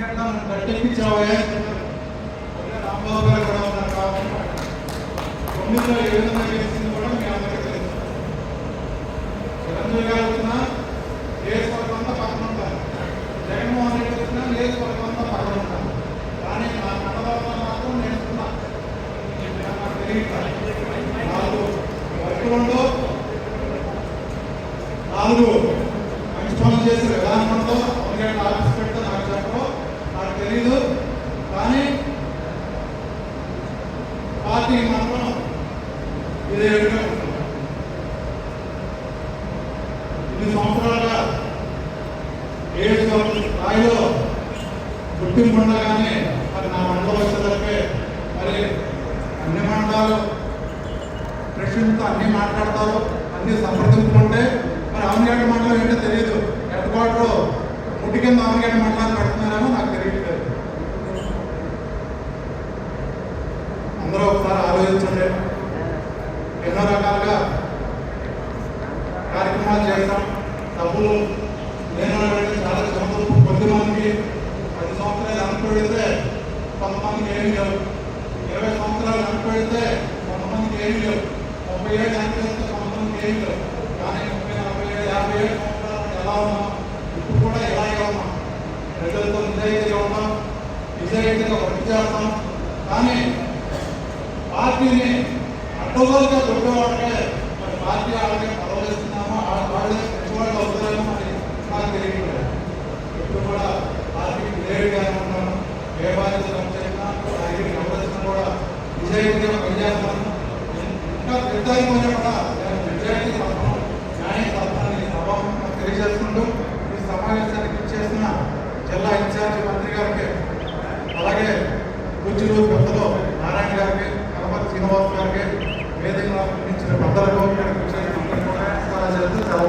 గంటల నన్ను గట్టెక్కించావే రాంబాబు గారు కూడా ఉన్నారు కాబట్టి తొమ్మిదిలో ఏ విధంగా చేసింది కూడా మీ అందరికీ తెలుసు చిరంజీవి గారు వచ్చినా అంతా పక్కన ఉంటారు జగన్మోహన్ రెడ్డి వచ్చినా అంతా పక్కన ఉంటారు కానీ నా కన్నదారులు మాత్రం నేర్చుకున్నా నాకు తెలియదు నాలుగు వర్కులు నాలుగు మంచి పనులు చేసే విధానంలో అవగాహన ఆఫీస్ పెడితే నాకు చెప్పడం నాకు తెలియదు కానీ పార్టీ మాత్రం ఇదే విధంగా ఇన్ని సంవత్సరాలుగా ఏడు స్థాయిలో గుర్తింపు ఉండగానే మరి నా మండలం వచ్చేసరికి మరి అన్ని మండలాలు ప్రెసిడెంట్తో అన్ని మాట్లాడతారు అన్ని సంప్రదింపులు ఉంటాయి మరి ఆమెగడ్డ మండలం ఏంటో తెలియదు హెడ్ క్వార్టర్ ముట్టి కింద ఆమెగడ్డ మండలం పెడుతున్నారేమో నాకు తెలియట్లేదు అందరూ ఒకసారి ఆలోచించండి ఎన్నో రకాలుగా కార్యక్రమాలు చేస్తాం. డబ్బులు నేను చాలా చదువు కొద్ది మందికి పది సంవత్సరాలు అనుకోడితే కొంతమందికి ఏమి లేవు. ఇరవై సంవత్సరాలు అనుకోడితే కొంతమందికి ఏమి లేవు. ముప్పై ఏడు అనుకోడితే కొంతమందికి ఏమి లేవు. కానీ ముప్పై నలభై ఏడు యాభై ఏడు సంవత్సరాలు ఎలా ఉన్నాం? ఇప్పుడు కూడా ఇలాగే ఉన్నాం? ప్రజలతో నిజాయితీగా ఉన్నాం. నిజాయితీగా వర్క్ చేస్తాం కానీ పార్టీని అడ్డగోలుగా దొరికేవాళ్ళకే మరి పార్టీ వాళ్ళకే పదవులిస్తున్నామో వాళ్ళే పెట్టుబడులు అవుతారేమో మరి నాకు తెలియట్లేదు. ఇప్పుడు కూడా పార్టీకి లేడుగానే ఉన్నాను ఏ బాధ్యత చేసినా పార్టీకి ఎవరిచ్చినా కూడా విజయంగా పనిచేస్తాను ఇంకా పెద్ద కూడా నేను విజయానికి తప్పను న్యాయం తప్పని సభాముఖంగా తెలియజేసుకుంటూ ఈ సమావేశానికి ఇచ్చేసిన జిల్లా ఇన్ఛార్జి మంత్రి గారికి అలాగే పూజ్యులు పెద్దలు నారాయణ గారికి కనపతి శ్రీనివాస్ గారికి వేదికలో పంపించిన పెద్దలకు ఇక్కడ కూర్చొని కూడా చాలా జరుగుతుంది. చాలా